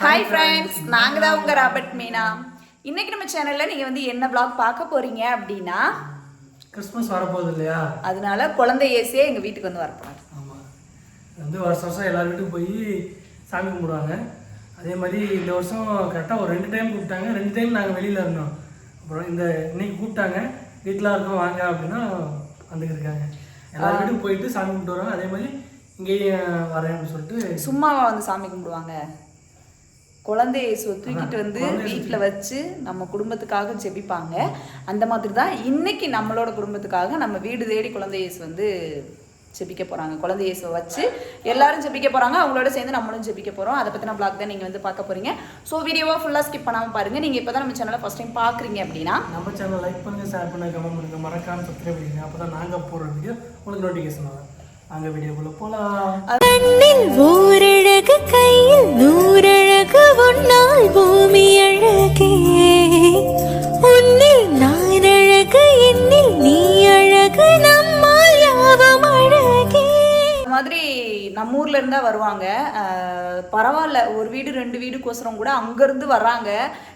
Hi friends நாங்கள் தான் உங்கள் ராபர்ட் மீனா. இன்னைக்கு நம்ம சேனலில் நீங்கள் வந்து என்ன vlog பார்க்க போறீங்க அப்படின்னா கிறிஸ்மஸ் வரப்போகுது இல்லையா? அதனால குழந்தை ஏசியே எங்கள் வீட்டுக்கு வந்து வரப்போறாங்க. ஆமாம் வந்து வருஷம் வருஷம் எல்லார் வீட்டுக்கும் போய் சாமி கும்பிடுவாங்க. அதே மாதிரி இந்த வருஷம் கரெக்டாக ஒரு ரெண்டு டைம் கூப்பிட்டாங்க. ரெண்டு டைம் நாங்கள் வெளியில் இருந்தோம். அப்புறம் இந்த இன்னைக்கு கூப்பிட்டாங்க. வீட்டில் இருக்கோம் வாங்க அப்படின்னா வந்துருக்காங்க எல்லார் வீட்டுக்கும் போயிட்டு சாமி கும்பிட்டு வராங்க அதே மாதிரி இங்கேயும் வரேன் அப்படின்னு சொல்லிட்டு சும்மாவா வந்து சாமி கும்பிடுவாங்க? குழந்தை இயேசுவை தூக்கிட்டு வந்து வீட்டில் வச்சு நம்ம குடும்பத்துக்காக ஜெபிப்பாங்க அந்த மாதிரி தான் இன்னைக்கு நம்மளோட குடும்பத்துக்காக நம்ம வீடு தேடி குழந்தை இயேசு வந்து ஜெபிக்க போகிறாங்க குழந்தை இயேசுவை வச்சு எல்லாரும் ஜெபிக்க போகிறாங்க அவங்களோட சேர்ந்து நம்மளும் ஜெபிக்க போகிறோம் அதை பற்றின பிளாக் தான் நீங்கள் வந்து பார்க்க போகிறீங்க ஸோ வீடியோவை ஃபுல்லாக ஸ்கிப் பண்ணாமல் பாருங்கள் நீங்கள் இப்போ தான் நம்ம சேனலை ஃபஸ்ட் டைம் பார்க்குறீங்க அப்படின்னா நம்ம சேனல் லைக் பண்ணுங்கள் ஷேர் பண்ணுங்கள் கமெண்ட் பண்ணுங்கள் மறக்காம சப்ஸ்கிரைப் பண்ணிடுங்க. அப்போ தான் நாங்கள் போடுற வீடியோ உங்களுக்கு நோட்டிஃபிகேஷன் வரும். நாங்கள் வீடியோக்குள்ளே போகலாம் கண்ணில் ஓரழகு கையில் நூறழகு உன்னால் பூமி அழகே. உன்னில் நான் அழகு என்னில் நீ அழகு நம்மால் யாவும் அழகே. இந்த மாதிரி நம்ம ஊர்ல இருந்தா வருவாங்க. அஹ் பரவாயில்ல ஒரு வீடு ரெண்டு வீடுக்கோசரம் கூட அங்கேருந்து வர்றாங்க.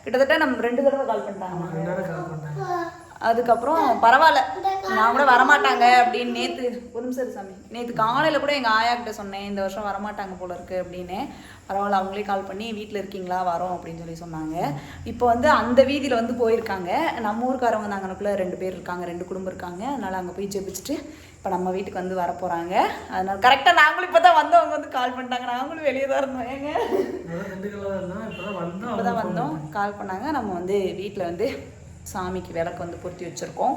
கிட்டத்தட்ட நம்ம ரெண்டு தடவை கால் பண்ணிட்டாங்க. அதுக்கப்புறம் பரவாயில்ல. நான் கூட வரமாட்டாங்க அப்படின்னு நேற்று ஒரு நிமிஷம் சாமி. நேற்று காலையில் கூட எங்கள் ஆயா கிட்ட சொன்னேன் இந்த வருஷம் வரமாட்டாங்க போல இருக்கு அப்படின்னு. பரவாயில்ல அவங்களே கால் பண்ணி வீட்டில் இருக்கீங்களா வரோம் அப்படின்னு சொல்லி சொன்னாங்க. இப்போ வந்து அந்த வீதியில் வந்து போயிருக்காங்க. நம்ம ஊருக்காரவங்க நாங்களுக்குள்ள ரெண்டு பேர் இருக்காங்க ரெண்டு குடும்பம் இருக்காங்க. அதனால் அங்கே போய் ஜெபிச்சுட்டு இப்போ நம்ம வீட்டுக்கு வந்து வர போகிறாங்க அதனால கரெக்டாக நாங்களும் இப்போ தான் வந்தவங்க வந்து கால் பண்ணிட்டாங்க. நாங்களும் வெளியே தான் இருந்தோம். ஏங்க? இப்போ தான் வந்தோம். கால் பண்ணாங்க. நம்ம வந்து வீட்டில் வந்து சாமிக்கு விளக்கு வந்து பொருத்தி வச்சுருக்கோம்.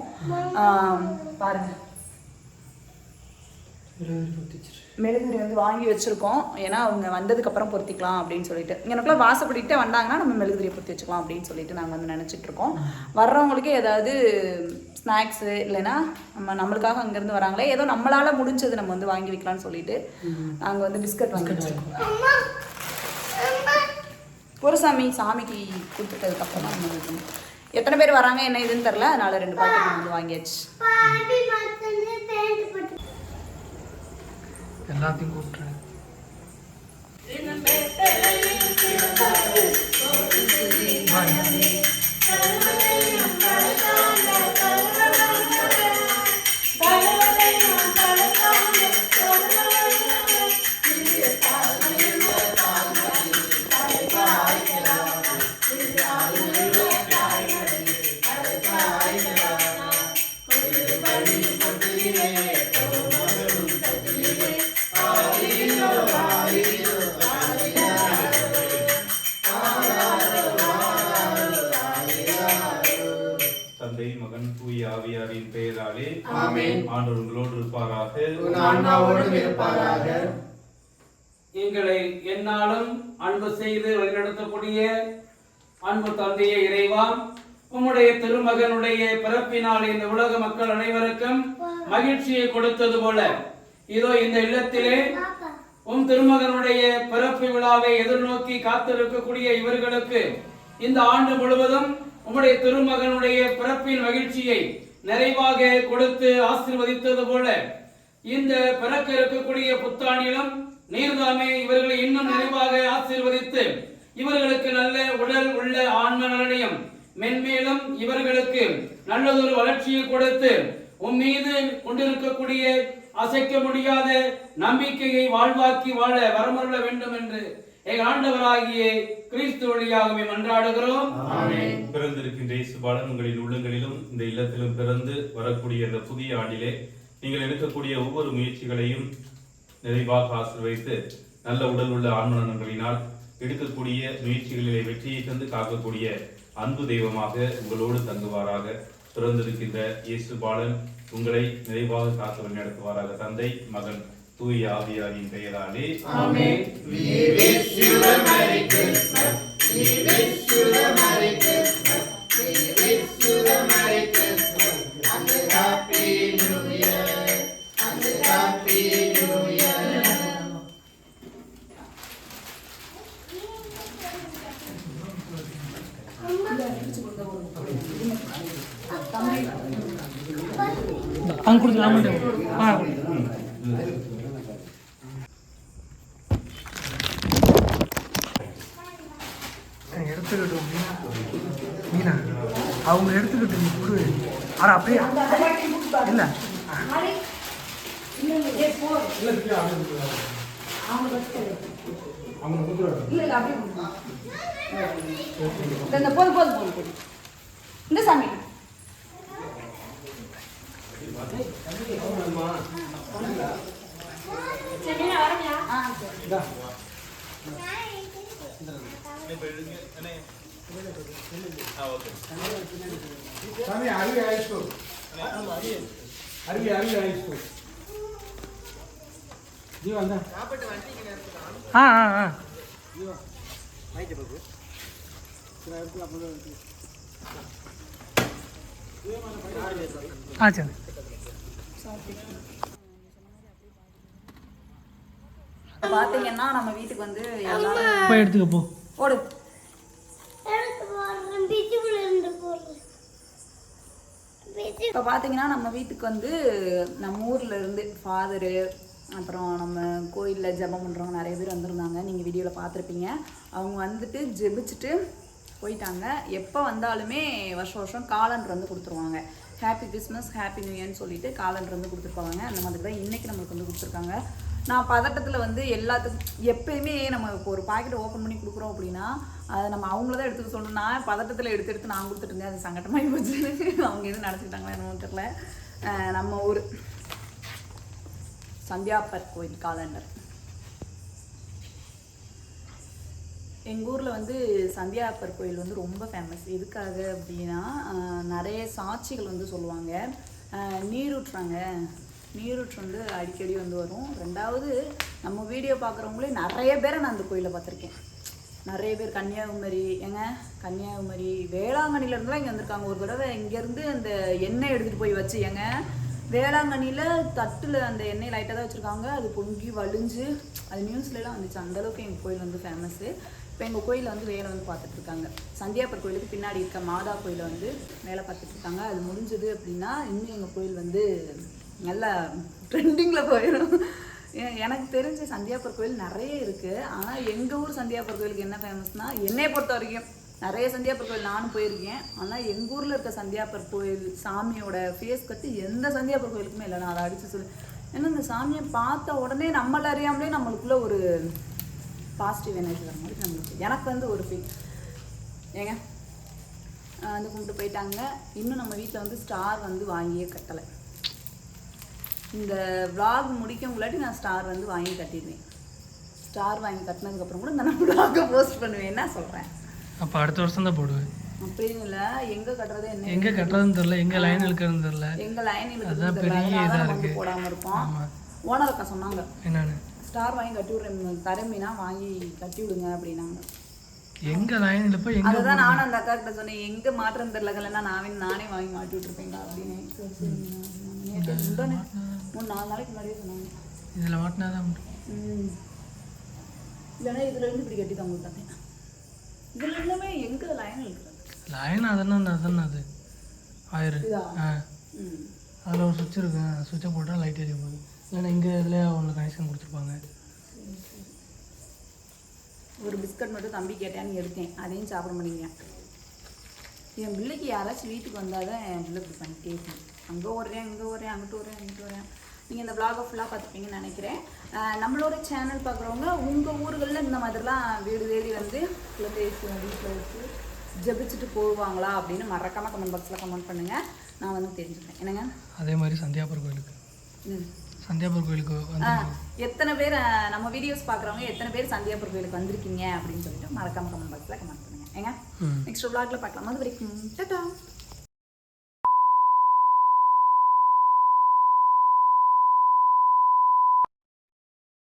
பாருங்க. மெழுகுதிரி வந்து வாங்கி வச்சுருக்கோம். ஏன்னா அவங்க வந்ததுக்கப்புறம் பொருத்திக்கலாம் அப்படின்னு சொல்லிட்டு. எனக்குள்ள வாசப்படிட்டு வந்தாங்கன்னா நம்ம மெழுகுதிரியை பொருத்தி வச்சுக்கலாம் அப்படின்னு சொல்லிட்டு நாங்கள் வந்து நினச்சிட்டு இருக்கோம். வர்றவங்களுக்கு ஏதாவது ஸ்நாக்ஸு இல்லைன்னா நம்ம நம்மளுக்காக அங்கேருந்து வராங்களே ஏதோ நம்மளால் முடிஞ்சது நம்ம வந்து வாங்கி வைக்கலாம்னு சொல்லிட்டு நாங்கள் வந்து பிஸ்கட் வாங்கி வச்சுருக்கோம். சாமிக்கு கொடுத்துட்டதுக்கப்புறம் நம்ம வைக்கணும் எத்தனை பேர் வராங்க என்ன இதுன்னு தெரில அதனால ரெண்டு பாக்கெட் நான் வந்து வாங்கியாச்சு. எல்லாத்தையும் கூப்பிட்றேன் தந்தை ஆண்டவர் உங்களோடு இருப்பாராக. எங்களை எந்நாளும் அன்பு செய்து வழிநடத்தக்கூடிய அன்பு தந்தையே இறைவா உம்முடைய திருமகனுடைய பிறப்பினால் இந்த உலக மக்கள் அனைவருக்கும் மகிழ்ச்சியை கொடுத்தது போல. இதோ இந்த இல்லத்திலே உம் திருமகனுடைய பிறப்பு விழாவை எதிர்நோக்கி காத்திருக்கக்கூடிய இவர்களுக்கு இந்த ஆண்டு முழுவதும் உம்முடைய திருமகனுடைய பிறப்பின் மகிழ்ச்சியை நிறைவாக கொடுத்து ஆசிர்வதித்தது போல இந்த பிறக்க இருக்கக்கூடிய புத்தாண்டிலும் நீர்தாமே இவர்களை இன்னும் நிறைவாக ஆசீர்வதித்து இவர்களுக்கு நல்ல உடல் உள்ள ஆன்ம நலனையும் மென்மேலும் இவர்களுக்கு நல்லதொரு வளர்ச்சியை கொடுத்து உன் மீது கொண்டிருக்கக்கூடிய அசைக்க முடியாத நம்பிக்கையை வாழ்வாக்கி வாழ வரமருள வேண்டும் என்று எங்கள் ஆண்டவராகிய கிறிஸ்து வழியாகவே மன்றாடுகிறோம். பிறந்திருக்கின்ற இயேசுபாலன் உங்களின் உள்ளங்களிலும் இந்த இல்லத்திலும் பிறந்து வரக்கூடிய இந்த புதிய ஆண்டிலே நீங்கள் எடுக்கக்கூடிய ஒவ்வொரு முயற்சிகளையும் நிறைவாக ஆசீர்வதித்து நல்ல உடல் உள்ள ஆன்மனங்களினால் எடுக்கக்கூடிய முயற்சிகளிலே வெற்றியை தந்து காக்கக்கூடிய அன்பு தெய்வமாக உங்களோடு தங்குவாராக. பிறந்திருக்கின்ற இயேசு பாலன் உங்களை நிறைவாக காத்து வழிநடத்துவாராக தந்தை மகன். தூய் ஆவியாரின் பெயராலே. அங்கே கொடுத்துருலாம் ஆ எடுத்துக்கிட்டோம் மீனா. அவங்க எடுத்துக்கிட்டு நீ கொடு ஆனால் அப்படியே. இல்லை. போதும் போதும் போதும் இந்த சாமி ஆ சரி சாமி அருவி பார்த்தீங்கன்னா நம்ம வீட்டுக்கு வந்து போய் எடுத்துக்கப்போ ஓடு பார்த்தீங்கன்னா நம்ம வீட்டுக்கு வந்து நம்ம ஊரில் இருந்து ஃபாதரு அப்புறம் நம்ம கோயிலில் ஜெபம் பண்ணுறவங்க நிறைய பேர் வந்திருந்தாங்க. நீங்கள் வீடியோவில் பார்த்துருப்பீங்க. அவங்க வந்துட்டு ஜெபிச்சுட்டு போயிட்டாங்க. எப்போ வந்தாலுமே வருஷம் வருஷம் காலண்டர் வந்து கொடுத்துருவாங்க. ஹாப்பி கிறிஸ்மஸ் ஹாப்பி நியூ இயர்னு சொல்லிட்டு காலண்டர் வந்து கொடுத்துருப்பாங்க அந்த மாதிரி தான் இன்றைக்கி நம்மளுக்கு வந்து கொடுத்துருக்காங்க. நான் பதட்டத்தில் வந்து எல்லாத்துக்கும் எப்பயுமே நம்ம இப்போ ஒரு பாக்கெட் ஓப்பன் பண்ணி கொடுக்குறோம் அப்படின்னா அதை நம்ம அவங்கள தான் எடுத்துக்க சொல்லணும். நான் பதட்டத்தில் எடுத்து எடுத்து நான் கொடுத்துட்டு இருந்தேன். அது சங்கட்டமாகி போச்சு. அவங்க எதுவும் நினச்சிக்கிட்டாங்களா என்னமோ தெரியல. நம்ம ஊர் சந்தியாப்பர் கோயில் காலண்டர் எங்கள் ஊரில் வந்து சந்தியாப்பர் கோயில் வந்து ரொம்ப ஃபேமஸ் எதுக்காக அப்படின்னா நிறைய சாட்சிகள் வந்து சொல்லுவாங்க. ஆஹ், நீரூற்றுறாங்க. நீரூற்று வந்து அடிக்கடி வந்து வரும். ரெண்டாவது நம்ம வீடியோ பார்க்குறவங்களே நிறைய பேரை நான் அந்த கோயிலை பார்த்துருக்கேன். நிறைய பேர் கன்னியாகுமரி ஏங்க கன்னியாகுமரி வேளாங்கண்ணிலேருந்துலாம் இங்கே வந்திருக்காங்க. ஒரு தடவை இங்கேருந்து அந்த எண்ணெய் எடுத்துகிட்டு போய் வச்சு ஏங்க வேளாங்கண்ணியில் தட்டில் அந்த எண்ணெய் லைட்டாக தான் வச்சுருக்காங்க. அது பொங்கி வலிஞ்சு அது நியூஸ்லலாம் வந்துச்சு. அந்தளவுக்கு எங்கள் கோயில் வந்து ஃபேமஸ்ஸு இப்போ எங்கள் கோயிலில் வந்து வேலை வந்து பார்த்துட்ருக்காங்க சந்தியாப்பர் கோயிலுக்கு பின்னாடி இருக்க மாதா கோயிலை வந்து வேலை பார்த்துட்ருக்காங்க அது முடிஞ்சது அப்படின்னா இன்னும் எங்கள் கோயில் வந்து நல்லா ட்ரெண்டிங்கில் போயிடும் எனக்கு தெரிஞ்ச சந்தியாப்பர் கோயில் நிறைய இருக்குது ஆனால் எங்கள் ஊர் சந்தியாப்பர் கோயிலுக்கு என்ன ஃபேமஸ்னால் என்னை பொறுத்த வரைக்கும் நிறைய சந்தியாப்பர் கோயில் நானும் போயிருக்கேன். ஆனால் எங்கள் ஊரில் இருக்க சந்தியாப்பர் கோயில் சாமியோட ஃபேஸ் கட்டு எந்த சந்தியாப்பர் கோயிலுக்குமே இல்லை. நான் அதை அடித்து சொல்லு. ஏன்னா இந்த சாமியை பார்த்த உடனே நம்மள அறியாமலே நம்மளுக்குள்ள ஒரு பாசிட்டிவ் எனர்ஜி வர மாதிரி நம்மளுக்கு எனக்கு வந்து ஒரு ஃபீல் ஏங்க? வந்து கும்பிட்டு போயிட்டாங்க. இன்னும் நம்ம வீட்டில் வந்து ஸ்டார் வந்து வாங்கியே கட்டலை. இந்த vlog முடிக்கவங்களாட்டி நான் ஸ்டார் வந்து வாங்கி கட்டிடுவேன். ஸ்டார் வாங்கி கட்டினதுக்கப்புறம் கூட நான் vlog போஸ்ட் பண்ணுவேன்னா சொல்கிறேன் அப்போ அடுத்த வருஷம் தான் போடுவேன். அப்படின்னு இல்லை. எங்கே கட்டுறது என்ன? எங்கே கட்டுறதுன்னு தெரில எங்கே லைன் இழுக்கிறதுன்னு தெரில எங்க லைன் அதான் பெரிய இதா வந்து இருக்கு. போடாம இருப்போம். ஓனர் அக்கா சொன்னாங்க. என்னன்னு? ஸ்டார் வாங்கி கட்டி விடுறேன் தரமினா வாங்கி கட்டி விடுங்க அப்படின்னாங்க. எங்கே லைன் இழுப்போ எங்கே அதுதான் நானும் அந்த அக்கா கிட்ட சொன்னேன் எங்க மாற்றம் தெரியலன்னா நானே நானே வாங்கி மாட்டி விட்டுருப்பேங்க அப்படின்னு. மூணு நாலு நாளைக்கு முன்னாடியே சொன்னாங்க. இதில் மாட்டினா தான் இல்லைன்னா இதுல இருந்து இப்படி கட்டி தான் கொடுத்தாங்க இதுல எல்லாமே எங்க லைன் இருக்கிறது லைன் அதெல்லாம் அதானே அது? ஆயிரு? ஆ. அதில் ஒரு சுவிட்ச் இருக்கு. சுவிட்சை போட்டால் லைட் எரிய போகுது. இல்லைன்னா இங்கே இல்லையா ஒன்று கனெக்ஷன் கொடுத்துருப்பாங்க. ஒரு பிஸ்கட் மட்டும் தம்பி கேட்டேன்னு எடுத்தேன். அதையும் சாப்பிட மாட்டேங்கிறேன் என் பிள்ளைக்கு யாராச்சும் வீட்டுக்கு வந்தால் தான் என் பிள்ளை இப்படி பண்ணிட்டே இருக்கும் அங்கே ஓடுறேன் இங்கே ஓடுறேன் அங்கிட்டு ஓடுறேன் அங்கிட்டு ஓடுறேன். நீங்கள் இந்த vlog-அ ஃபுல்லாக பார்த்துப்பீங்கன்னு நினைக்கிறேன். நம்மளோட சேனல் பார்க்குறவங்க உங்கள் ஊர்களில் இந்த மாதிரிலாம் வீடு தேடி வந்து குழந்தை வீட்டில் வச்சு ஜெபிச்சுட்டு போவாங்களா அப்படின்னு மறக்காமல் கமெண்ட் பாக்ஸில் கமெண்ட் பண்ணுங்கள் நான் வந்து தெரிஞ்சுக்கிறேன் என்னங்க? அதே மாதிரி சந்தியாபுரம் கோயிலுக்கு. ம். சந்தியாபுரம் கோயிலுக்கு எத்தனை பேர் நம்ம வீடியோஸ் பார்க்குறவங்க எத்தனை பேர் சந்தியாபுரம் கோயிலுக்கு வந்திருக்கீங்க அப்படின்னு சொல்லிட்டு மறக்காம கமெண்ட் பாக்ஸில் கமெண்ட் பண்ணுங்க. ஏங்க. நெக்ஸ்ட் vlogல பார்க்கலாம். அது வரைக்கும் டாடா.